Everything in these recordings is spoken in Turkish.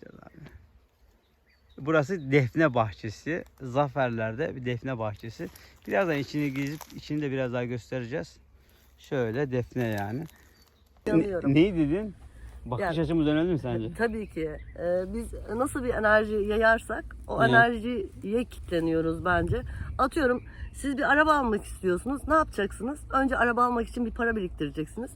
gideceğiz abi. Burası defne bahçesi. Zaferler'de bir defne bahçesi. Birazdan içini gezip içini de biraz daha göstereceğiz. Şöyle defne yani. Yanıyorum. Ne, neyi dedin? Bakış Yani- açımız önemli mi sence? Tabii ki. Ee, biz nasıl bir enerji yayarsak o Evet. enerjiye kitleniyoruz bence. Atıyorum siz bir araba almak istiyorsunuz. Ne yapacaksınız? Önce araba almak için bir para biriktireceksiniz.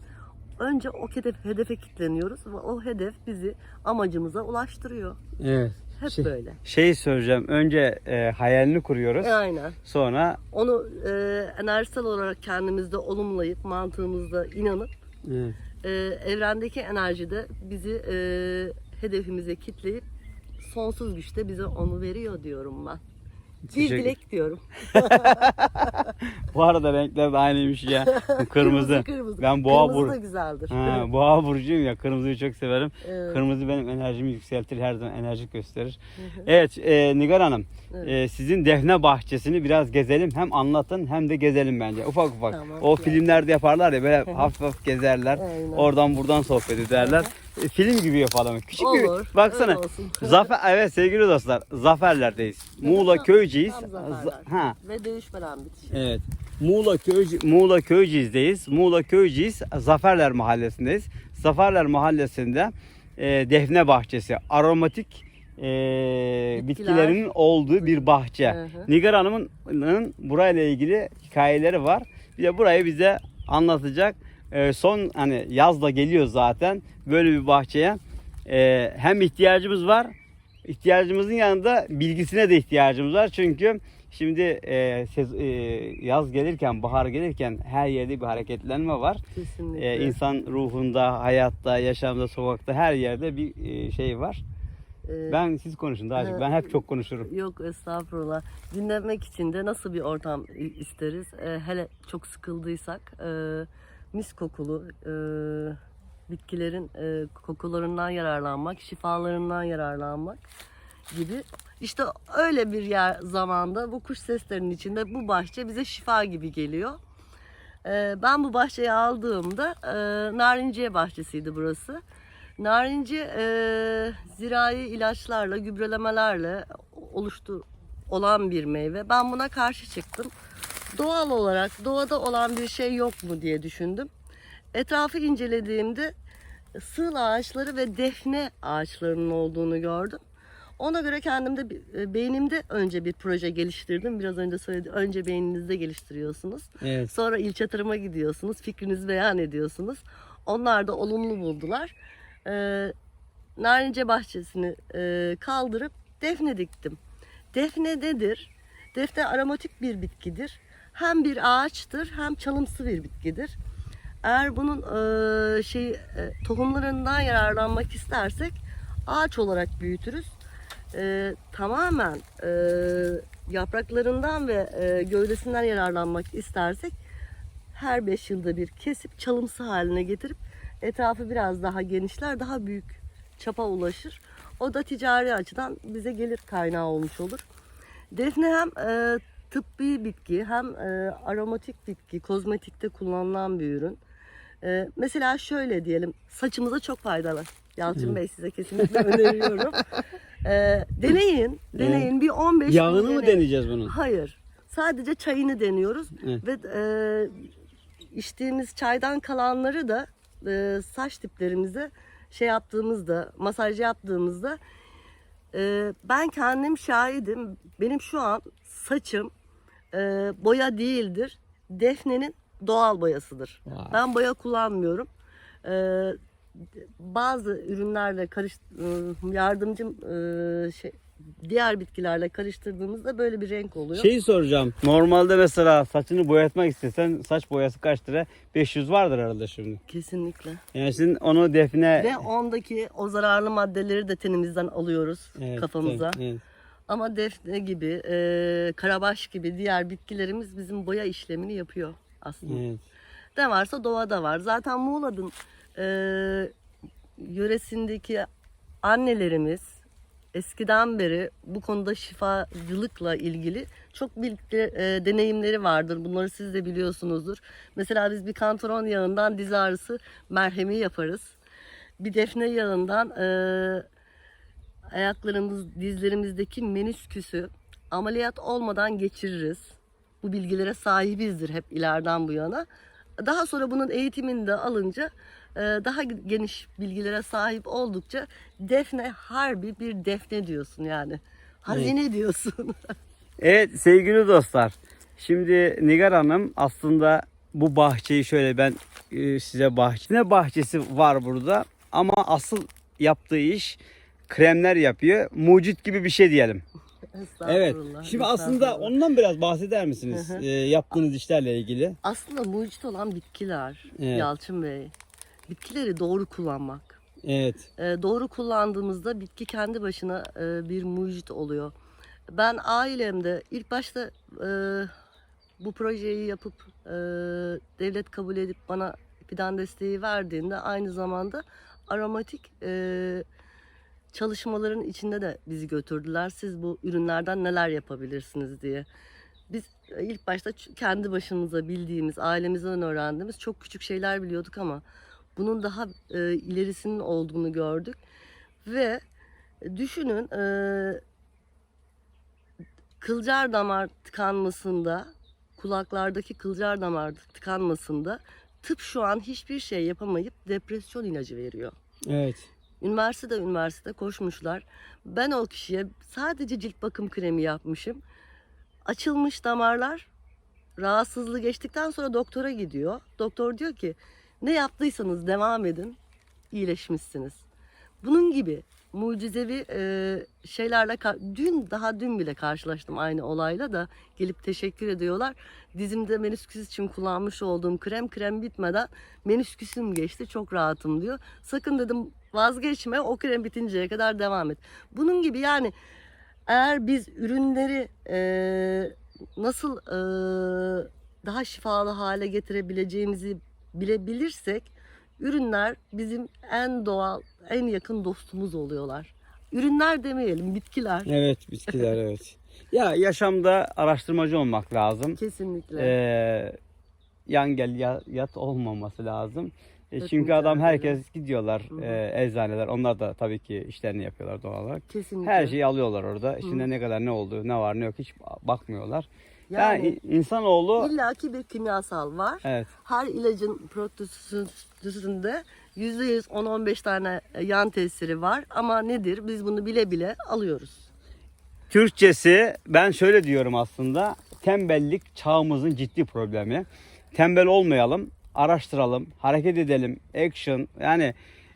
Önce o hedef, hedefe kitleniyoruz ve o hedef bizi amacımıza ulaştırıyor. Evet. Hep Şey- böyle. Şey söyleyeceğim. Önce e, hayalini kuruyoruz. E, aynen. Sonra Onu e, enerjisel olarak kendimizde olumlayıp mantığımızda inanıp evet. e, evrendeki enerji de bizi e, hedefimize kitleyip sonsuz güçte bize onu veriyor diyorum ben. Bir Teşekkür- dilek diyorum. Bu arada renkler de aynıymış ya. Kırmızı. kırmızı. Ben boğa Kırmızı da güzeldir. Ha, boğa burcuyum ya. Kırmızıyı çok severim. Evet. Kırmızı benim enerjimi yükseltir. Her zaman enerjik gösterir. evet e, Nigar Hanım. Evet. e, sizin defne bahçesini biraz gezelim. Hem anlatın hem de gezelim bence. Ufak ufak. Tamam. O filmlerde yaparlar ya böyle hafif hafif gezerler. Aynen. Oradan buradan sohbet ederler. E, film gibi yapalım. Küçük Olur, bir baksana. olsun. Zafer evet sevgili dostlar. Zaferlerdeyiz. Muğla Köyceğiz. Tam zaferler. Z- Ha. Ve dövüşmeden bitiş. Evet. Muğla Köyce Muğla Köyceğiz'deyiz. Muğla Köyceğiz Zaferler Mahallesi'ndeyiz. Zaferler Mahallesi'nde e, defne bahçesi, aromatik e, Bitkiler. bitkilerin olduğu bir bahçe. Hı hı. Nigar Hanım'ın burayla ilgili hikayeleri var. Bir de burayı bize anlatacak. E, son hani yaz da geliyor zaten. Böyle bir bahçeye e, hem ihtiyacımız var. ihtiyacımızın yanında bilgisine de ihtiyacımız var. Çünkü şimdi e, sez- e, yaz gelirken, bahar gelirken her yerde bir hareketlenme var. Kesinlikle. E, insan ruhunda, hayatta, yaşamda, sokakta her yerde bir e, şey var. Ee, Ben siz konuşun daha çok. Ben hep çok konuşurum. Yok estağfurullah. Dinlemek için de nasıl bir ortam isteriz? Ee, hele çok sıkıldıysak e, mis kokulu e, bitkilerin e, kokularından yararlanmak, şifalarından yararlanmak gibi. İşte öyle bir yer zamanda bu kuş seslerinin içinde bu bahçe bize şifa gibi geliyor. Ee, ben bu bahçeyi aldığımda e, Narinciye bahçesiydi burası. Narinci e, zirai ilaçlarla, gübrelemelerle oluştu olan bir meyve. Ben buna karşı çıktım. Doğal olarak doğada olan bir şey yok mu diye düşündüm. Etrafı incelediğimde sığıl ağaçları ve defne ağaçlarının olduğunu gördüm. Ona göre kendimde e, beynimde önce bir proje geliştirdim. Biraz önce söyledim. Önce beyninizde geliştiriyorsunuz. Evet. Sonra ilçe tarıma gidiyorsunuz. Fikrinizi beyan ediyorsunuz. Onlar da olumlu buldular. Ee, Narince bahçesini e, kaldırıp defne diktim. Defne nedir? Defne aromatik bir bitkidir. Hem bir ağaçtır hem çalımsı bir bitkidir. Eğer bunun e, şey e, tohumlarından yararlanmak istersek ağaç olarak büyütürüz. E, tamamen e, yapraklarından ve e, gövdesinden yararlanmak istersek her 5 yılda bir kesip çalımsı haline getirip etrafı biraz daha genişler, daha büyük çapa ulaşır. O da ticari açıdan bize gelir kaynağı olmuş olur. Defne hem e, tıbbi bitki hem e, aromatik bitki, kozmetikte kullanılan bir ürün. E, mesela şöyle diyelim, saçımıza çok faydalı. Yalçın Bey size kesinlikle öneriyorum. E, deneyin, deneyin. Bir 15 gün Yağını mı deneyin. deneyeceğiz bunun? Hayır. Sadece çayını deniyoruz Evet. ve e, içtiğimiz çaydan kalanları da e, saç diplerimize şey yaptığımızda, masaj yaptığımızda e, ben kendim şahidim. Benim şu an saçım e, boya değildir. Defnenin doğal boyasıdır. Vay. Ben boya kullanmıyorum. E, bazı ürünlerle karış e, yardımcı e, şey diğer bitkilerle karıştırdığımızda böyle bir renk oluyor. Şeyi soracağım. Normalde mesela saçını boyatmak istesen saç boyası kaç lira? 500 vardır herhalde şimdi. Kesinlikle. Yani sizin onu defne... Ve ondaki o zararlı maddeleri de tenimizden alıyoruz Evet, kafamıza. tabii, evet. Ama defne gibi, e, karabaş gibi diğer bitkilerimiz bizim boya işlemini yapıyor aslında. Evet. Ne varsa doğada var. Zaten Muğla'nın e, yöresindeki annelerimiz eskiden beri bu konuda şifacılıkla ilgili çok bilgi, e, deneyimleri vardır. Bunları siz de biliyorsunuzdur. Mesela biz bir kantaron yağından diz ağrısı merhemi yaparız. Bir defne yağından e, ayaklarımız, dizlerimizdeki menüsküsü ameliyat olmadan geçiririz. Bu bilgilere sahibizdir hep ileriden bu yana. Daha sonra bunun eğitimini de alınca e, daha geniş bilgilere sahip oldukça defne harbi bir defne diyorsun yani. Hazine diyorsun. Evet sevgili dostlar. Şimdi Nigar Hanım aslında bu bahçeyi şöyle ben e, size bahçe ne bahçesi var burada ama asıl yaptığı iş kremler yapıyor. Mucit gibi bir şey diyelim. Evet. Estağfurullah, Şimdi aslında estağfurullah. ondan biraz bahseder misiniz? Hı hı. E, yaptığınız işlerle ilgili. Aslında mucit olan bitkiler Evet. Yalçın Bey. Bitkileri doğru kullanmak. Evet. E, doğru kullandığımızda bitki kendi başına e, bir mucit oluyor. Ben ailemde ilk başta e, bu projeyi yapıp e, devlet kabul edip bana fidan desteği verdiğinde aynı zamanda aromatik e, çalışmaların içinde de bizi götürdüler. Siz bu ürünlerden neler yapabilirsiniz diye. Biz e, ilk başta kendi başımıza bildiğimiz, ailemizden öğrendiğimiz çok küçük şeyler biliyorduk ama bunun daha e, ilerisinin olduğunu gördük. Ve düşünün e, kılcal damar tıkanmasında, kulaklardaki kılcal damar tıkanmasında tıp şu an hiçbir şey yapamayıp depresyon ilacı veriyor. Evet. Üniversitede üniversite koşmuşlar. Ben o kişiye sadece cilt bakım kremi yapmışım. Açılmış damarlar rahatsızlığı geçtikten sonra doktora gidiyor. Doktor diyor ki ne yaptıysanız devam edin iyileşmişsiniz. Bunun gibi mucizevi e, şeylerle dün daha dün bile karşılaştım aynı olayla da gelip teşekkür ediyorlar. Dizimde menüsküs için kullanmış olduğum krem krem bitmeden menüsküsüm geçti çok rahatım diyor. Sakın dedim vazgeçme o krem bitinceye kadar devam et. Bunun gibi yani eğer biz ürünleri e, nasıl e, daha şifalı hale getirebileceğimizi bilebilirsek ürünler bizim en doğal, en yakın dostumuz oluyorlar. Ürünler demeyelim, bitkiler. Evet bitkiler evet. Ya yaşamda araştırmacı olmak lazım. Kesinlikle. Ee, yan gel ya- yat olmaması lazım. E, Evet, çünkü adam herkes gidiyorlar Hı hı. e, eczaneler. Onlar da tabii ki işlerini yapıyorlar doğal olarak. Kesinlikle. Her şeyi alıyorlar orada. İçinde ne kadar ne olduğu, ne var ne yok hiç bakmıyorlar. Yani, yani insanoğlu illaki bir kimyasal var. evet Her ilacın prospektüsünde %100 10-15 tane yan tesiri var. Ama nedir? Biz bunu bile bile alıyoruz. Türkçesi ben şöyle diyorum aslında. Tembellik çağımızın ciddi problemi. Tembel olmayalım, araştıralım, hareket edelim, action. Yani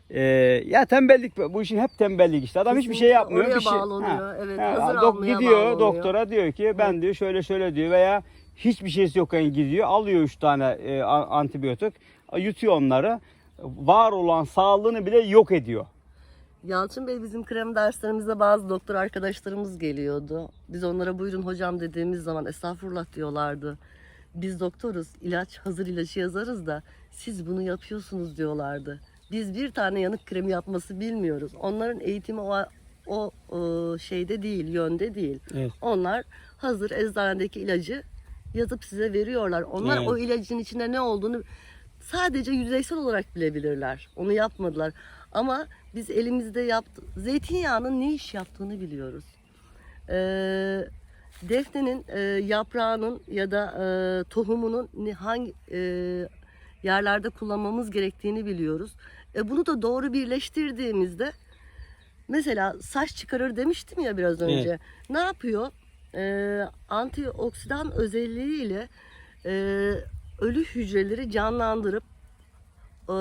e, ya tembellik bu işin hep tembellik işte. Adam hiçbir şey Kesinlikle yapmıyor. oraya bir şey. bağlanıyor. Evet, hazır dok- gidiyor bağlanıyor. doktora diyor ki ben diyor şöyle şöyle diyor veya hiçbir şeysi yokken gidiyor alıyor üç tane e, antibiyotik yutuyor onları. Var olan sağlığını bile yok ediyor. Yalçın Bey bizim krem derslerimizde bazı doktor arkadaşlarımız geliyordu. Biz onlara buyurun hocam dediğimiz zaman estağfurullah diyorlardı. Biz doktoruz, ilaç hazır ilacı yazarız da siz bunu yapıyorsunuz diyorlardı. Biz bir tane yanık kremi yapması bilmiyoruz. Onların eğitimi o, o, o şeyde değil, yönde değil. Evet. Onlar hazır eczanedeki ilacı yazıp size veriyorlar. Onlar Evet. o ilacın içinde ne olduğunu sadece yüzeysel olarak bilebilirler. Onu yapmadılar. Ama biz elimizde yaptı zeytinyağının ne iş yaptığını biliyoruz. Ee, defnenin e, yaprağının ya da e, tohumunun hangi e, yerlerde kullanmamız gerektiğini biliyoruz. E, bunu da doğru birleştirdiğimizde mesela saç çıkarır demiştim ya biraz önce. Ne yapıyor? Ee, antioksidan özelliğiyle e, ölü hücreleri canlandırıp e,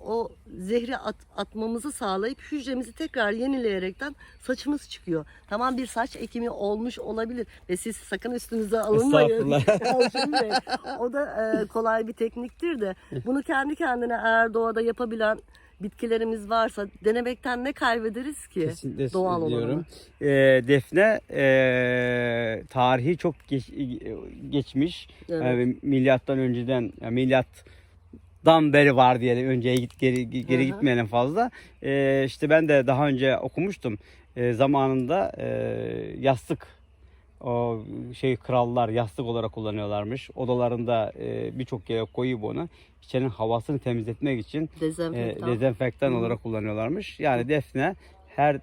o zehri at, atmamızı sağlayıp hücremizi tekrar yenileyerekten saçımız çıkıyor. Tamam bir saç ekimi olmuş olabilir ve siz sakın üstünüze alınmayın. O da e, kolay bir tekniktir de bunu kendi kendine eğer doğada yapabilen bitkilerimiz varsa denemekten ne kaybederiz ki? Kesinlikle Doğal olarak. Ee, Defne ee, tarihi çok geç- geçmiş. Evet. Yani milyattan önceden yani milattan beri var diyelim. Önceye git geri geri hı. gitmeyelim fazla. Ee, işte ben de daha önce okumuştum. Ee, zamanında ee, yastık o şey krallar yastık olarak kullanıyorlarmış. Odalarında ee, birçok yere koyup onu içerinin havasını temizletmek için e, Dezenfektan. dezenfektan Hı. olarak kullanıyorlarmış. Yani defne her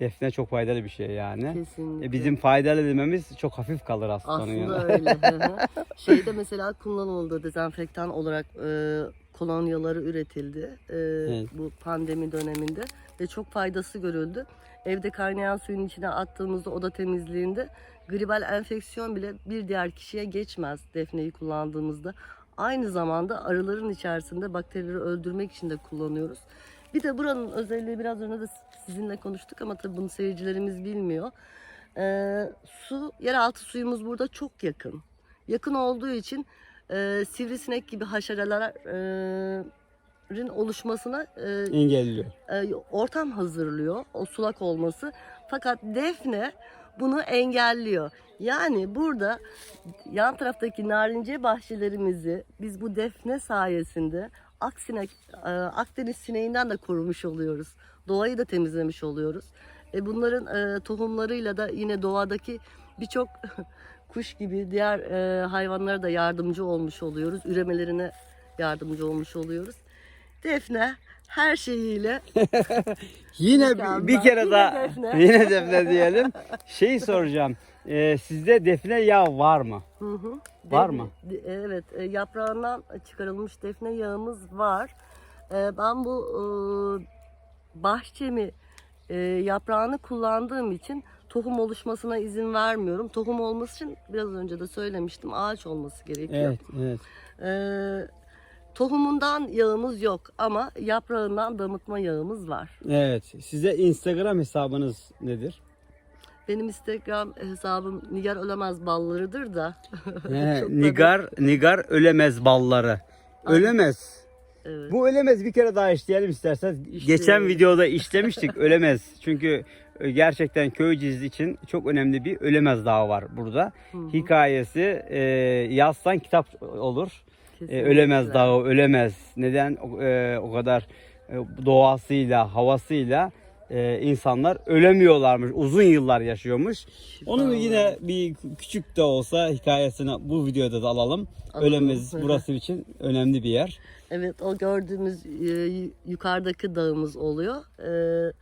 Defne çok faydalı bir şey yani. Kesinlikle. E, bizim faydalı dememiz çok hafif kalır aslında. onun Aslında yanında. öyle. Şeyde mesela kullanıldı dezenfektan olarak e, kolonyaları üretildi e, Evet. bu pandemi döneminde ve çok faydası görüldü. Evde kaynayan suyun içine attığımızda oda temizliğinde gribal enfeksiyon bile bir diğer kişiye geçmez defneyi kullandığımızda. Aynı zamanda arıların içerisinde bakterileri öldürmek için de kullanıyoruz. Bir de buranın özelliği biraz önce de sizinle konuştuk ama tabii bunu seyircilerimiz bilmiyor. Ee, su, yeraltı suyumuz burada çok yakın. Yakın olduğu için e, sivrisinek gibi haşerelerin oluşmasına e, Engelliyor. e, ortam hazırlıyor o sulak olması. Fakat defne bunu engelliyor. Yani burada yan taraftaki narince bahçelerimizi biz bu defne sayesinde Aksinek, e, Akdeniz sineğinden de korumuş oluyoruz. Doğayı da temizlemiş oluyoruz. E bunların e, tohumlarıyla da yine doğadaki birçok kuş gibi diğer e, hayvanlara da yardımcı olmuş oluyoruz. Üremelerine yardımcı olmuş oluyoruz. Defne her şeyiyle Yine bir, bir kere Yine daha defne. yine defne diyelim. Şey soracağım. Ee, sizde defne yağı var mı? Hı hı. Var mı? Evet, e, yaprağından çıkarılmış defne yağımız var. E, Ben bu e, bahçemi e, yaprağını kullandığım için tohum oluşmasına izin vermiyorum. Tohum olması için biraz önce de söylemiştim ağaç olması gerekiyor. Evet, evet. Tohumundan yağımız yok ama yaprağından damıtma yağımız var. Evet. Size Instagram hesabınız nedir? Benim Instagram hesabım Nigar Ölemez Balları'dır da. He, Nigar Nigar ölemez balları. Ölemez. Evet. Bu ölemez bir kere daha işleyelim isterseniz. İşleyelim. Geçen videoda işlemiştik ölemez. Çünkü e, gerçekten köyceğiz için çok önemli bir ölemez dağı var burada. Hı hı. Hikayesi e, yazsan kitap olur. E, Kesinlikle. ölemez dağı ölemez. Neden e, o kadar e, doğasıyla, havasıyla e, insanlar ölemiyorlarmış. Uzun yıllar yaşıyormuş. Onun yine bir küçük de olsa hikayesini bu videoda da alalım. Alalım. Ölemez burası için önemli bir yer. Evet o gördüğümüz e, yukarıdaki dağımız oluyor. E,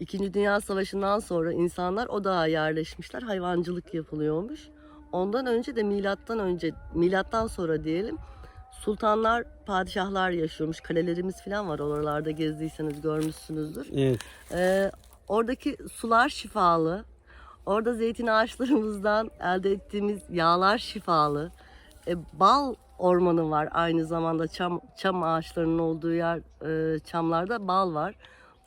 İkinci Dünya Savaşı'ndan sonra insanlar o dağa yerleşmişler. Hayvancılık yapılıyormuş. Ondan önce de milattan önce, milattan sonra diyelim sultanlar, padişahlar yaşıyormuş. Kalelerimiz falan var oralarda gezdiyseniz görmüşsünüzdür. Evet. Ee, oradaki sular şifalı. Orada zeytin ağaçlarımızdan elde ettiğimiz yağlar şifalı. E, bal ormanı var aynı zamanda çam çam ağaçlarının olduğu yer e, çamlarda bal var.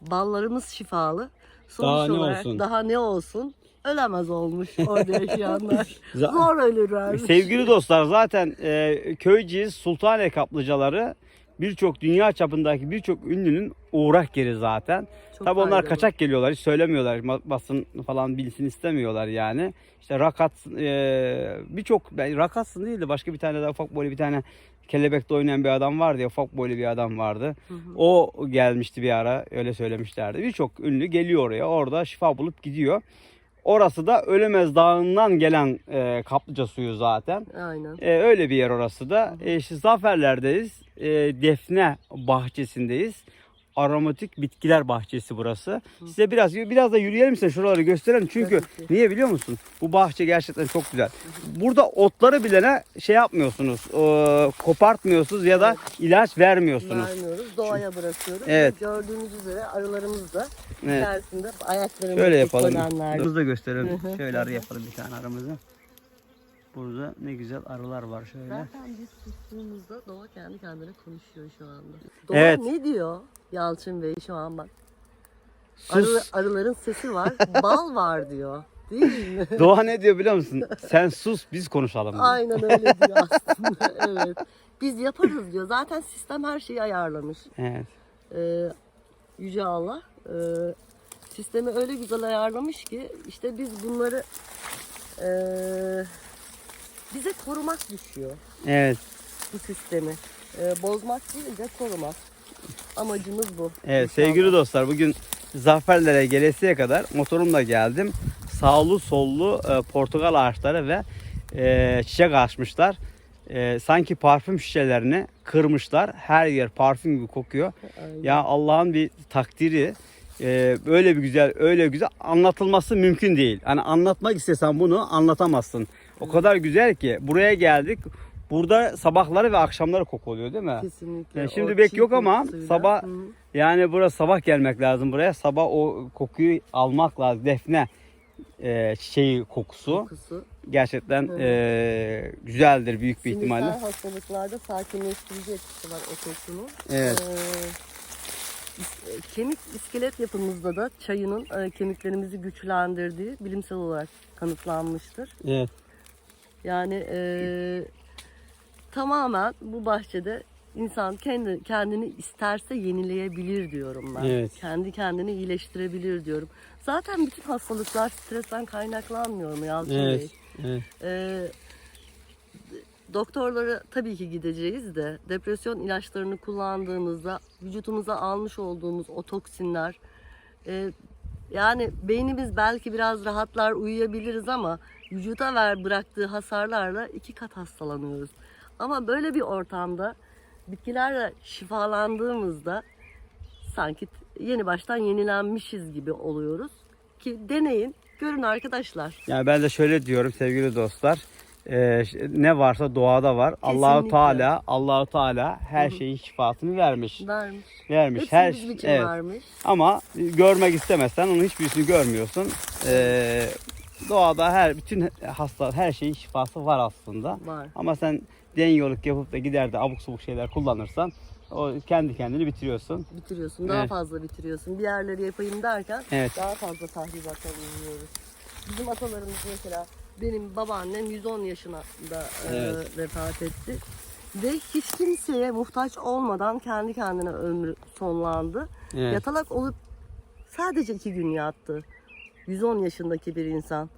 Ballarımız şifalı. Sonuç Daha ne olarak olsun? daha ne olsun? Ölemez olmuş orada yaşayanlar. Zor ölürler. Sevgili dostlar zaten e, köyceğiz Sultaniye kaplıcaları birçok dünya çapındaki birçok ünlünün uğrak yeri zaten. Çok Tabi onlar kaçak geliyorlar hiç söylemiyorlar basın falan bilsin istemiyorlar yani. İşte rakat e, birçok ben rakatsın değil de başka bir tane daha ufak boylu bir tane kelebekte oynayan bir adam vardı ya ufak boylu bir adam vardı. Hı hı. O gelmişti bir ara öyle söylemişlerdi. Birçok ünlü geliyor oraya orada şifa bulup gidiyor. Orası da Ölemez Dağı'ndan gelen e, kaplıca suyu zaten. Aynen. E, öyle bir yer orası da. E, işte Zaferler'deyiz. E, Defne bahçesindeyiz. Aromatik bitkiler bahçesi burası. Size biraz biraz da yürüyelim size şuraları gösterelim. Çünkü niye biliyor musun? Bu bahçe gerçekten çok güzel. Burada otları bilene şey yapmıyorsunuz. e, kopartmıyorsunuz ya da ilaç vermiyorsunuz. Vermiyoruz. Doğaya bırakıyoruz. Evet. Ve Gördüğünüz üzere arılarımız da Evet. ayaklarımız Şöyle yapalım. Aramızı da gösterelim. Hı hı. Şöyle arı yapalım bir tane aramızı. Burada ne güzel arılar var şöyle. Zaten biz sustuğumuzda doğa kendi kendine konuşuyor şu anda. Doğa Evet. ne diyor Yalçın Bey şu an bak. Sus. Arı, arıların sesi var, bal var diyor. Değil mi? Doğa ne diyor biliyor musun? Sen sus biz konuşalım. diyor. Aynen öyle diyor aslında. evet. Biz yaparız diyor. Zaten sistem her şeyi ayarlamış. Evet. Ee, Yüce Allah e, sistemi öyle güzel ayarlamış ki işte biz bunları e, bize korumak düşüyor. Evet. bu sistemi. Ee, bozmak değil de korumak. Amacımız bu. Evet İnşallah. sevgili dostlar bugün Zaferlere gelesiye kadar motorumla geldim. Sağlı sollu e, portakal ağaçları ve e, çiçek açmışlar. E, sanki parfüm şişelerini kırmışlar. Her yer parfüm gibi kokuyor. Aynen. Ya Allah'ın bir takdiri. E, böyle bir güzel, öyle güzel anlatılması mümkün değil. Hani anlatmak istesen bunu anlatamazsın. O kadar güzel ki buraya geldik. Burada sabahları ve akşamları koku oluyor değil mi? Kesinlikle. Yani O şimdi bek çiğ yok ama kokusuyla. sabah- Hı. Yani burası sabah gelmek lazım buraya. Sabah o kokuyu almak lazım. Defne e, çiçeği kokusu kokusu. gerçekten Evet. e, güzeldir büyük bir Sinirsel ihtimalle. hastalıklarda sakinleştirici etkisi var o kokunun. Evet. Ee, kemik iskelet yapımızda da çayının e, kemiklerimizi güçlendirdiği bilimsel olarak kanıtlanmıştır. Evet. Yani e, tamamen bu bahçede insan kendi kendini isterse yenileyebilir diyorum ben. Evet. Kendi kendini iyileştirebilir diyorum. Zaten bütün hastalıklar stresten kaynaklanmıyor mu Yalçın Bey? Evet. evet. Ee, doktorlara tabii ki gideceğiz de depresyon ilaçlarını kullandığımızda vücutumuza almış olduğumuz o toksinler e, yani beynimiz belki biraz rahatlar uyuyabiliriz ama vücuda ver bıraktığı hasarlarla iki kat hastalanıyoruz. Ama böyle bir ortamda bitkilerle şifalandığımızda sanki yeni baştan yenilenmişiz gibi oluyoruz. Ki deneyin, görün arkadaşlar. Yani ben de şöyle diyorum sevgili dostlar. E, ne varsa doğada var. Allahu. Teala, Allahu Teala her şeyin şifasını vermiş. Vermiş. Vermiş. Hepsini her bizim için evet. vermiş. Ama görmek istemezsen onun hiçbirisini görmüyorsun. E, doğada her bütün hasta her şeyin şifası var aslında. Var. Ama sen dengiyoluk yapıp da gider de abuk subuk şeyler kullanırsan o kendi kendini bitiriyorsun. Bitiriyorsun. Daha Evet. fazla bitiriyorsun. Bir yerleri yapayım derken Evet. daha fazla tahribata uğruyoruz. Bizim atalarımız mesela benim babaannem 110 yaşında e, Evet. vefat etti. Ve hiç kimseye muhtaç olmadan kendi kendine ömrü sonlandı. Evet. Yatalak olup sadece iki gün yattı. 110 yaşındaki bir insan.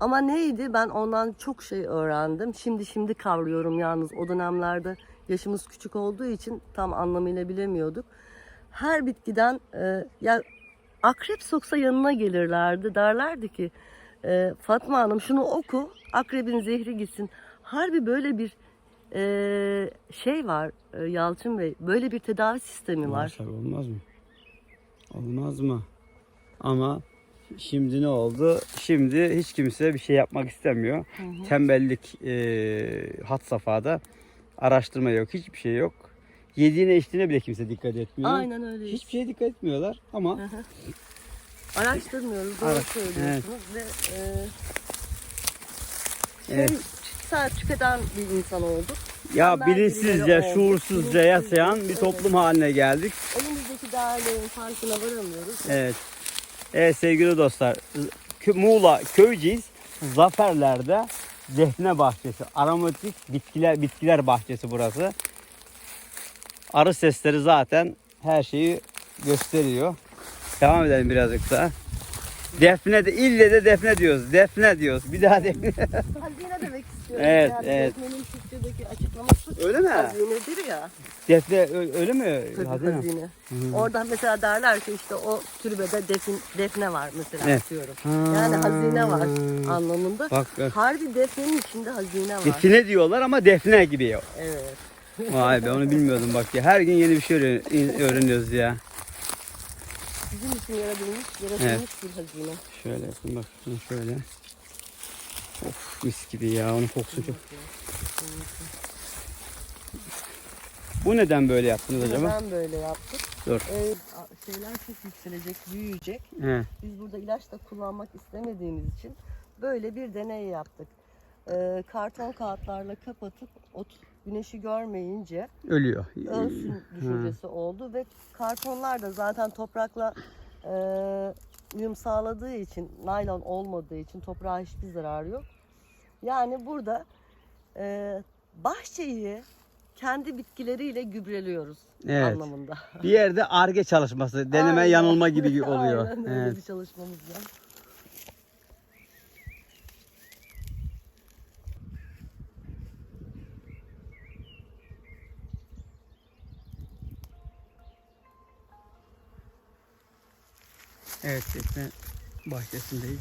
Ama neydi? Ben ondan çok şey öğrendim. Şimdi şimdi kavruyorum yalnız. O dönemlerde yaşımız küçük olduğu için tam anlamıyla bilemiyorduk. Her bitkiden e, ya akrep soksa yanına gelirlerdi. Derlerdi ki e, Fatma Hanım şunu oku. Akrebin zehri gitsin. Harbi böyle bir e, şey var e, Yalçın Bey. Böyle bir tedavi sistemi var. Tabii olmaz mı? Olmaz mı? Ama şimdi ne oldu? Şimdi hiç kimse bir şey yapmak istemiyor. Tembellik e, hat safhada. Araştırma yok, hiçbir şey yok. Yediğine içtiğine bile kimse dikkat etmiyor. Aynen öyle. Hiçbir şeye dikkat etmiyorlar ama Araştırmıyoruz. Doğru Ara- söylüyorsunuz. Ve e, şey, Evet. sahip çıkan bir insan olduk. ya Tembel bilinçsizce, birileri oldu. şuursuzca yaşayan bir toplum haline geldik. Elimizdeki değerlerin farkına varamıyoruz. Evet. Evet sevgili dostlar. Kö- Muğla Köyceğiz Zaferler'de Defne Bahçesi. Aromatik bitkiler bitkiler bahçesi burası. Arı sesleri zaten her şeyi gösteriyor. Devam edelim birazcık daha. Defne de ille de defne diyoruz. Defne diyoruz. Bir daha defne. Hazine demek istiyorum. Evet, yani evet. Defne'nin Türkçedeki açıklaması Öyle mi? hazinedir ya. Defne ö- öyle mi? Tabii Hazine. hazine. Oradan mesela derler ki işte o türbede defin, defne var mesela Evet. atıyorum. Ha. Yani hazine var anlamında. Bak bak. Harbi defnenin içinde hazine var. Define diyorlar ama defne gibi. Evet. Vay be onu bilmiyordum bak ya. Her gün yeni bir şey öğren- öğreniyoruz ya. Bizim için yaratılmış, yaratılmış bir hazine. Şöyle yapayım bak şöyle. Of mis gibi ya onun kokusu çok. Bu neden böyle yaptınız acaba? Neden böyle yaptık? Dur. Ee, şeyler çok yükselecek, büyüyecek. He. Biz burada ilaç da kullanmak istemediğimiz için böyle bir deney yaptık. Ee, karton kağıtlarla kapatıp ot güneşi görmeyince Ölüyor. ölsün düşüncesi oldu ve kartonlar da zaten toprakla e, uyum sağladığı için, naylon olmadığı için toprağa hiçbir zararı yok. Yani burada e, bahçeyi kendi bitkileriyle gübreliyoruz Evet. anlamında. Bir yerde arge çalışması, deneme Aynen. yanılma gibi oluyor. Aynen öyle Evet. bir çalışmamız var. Evet, Defne bahçesindeyiz.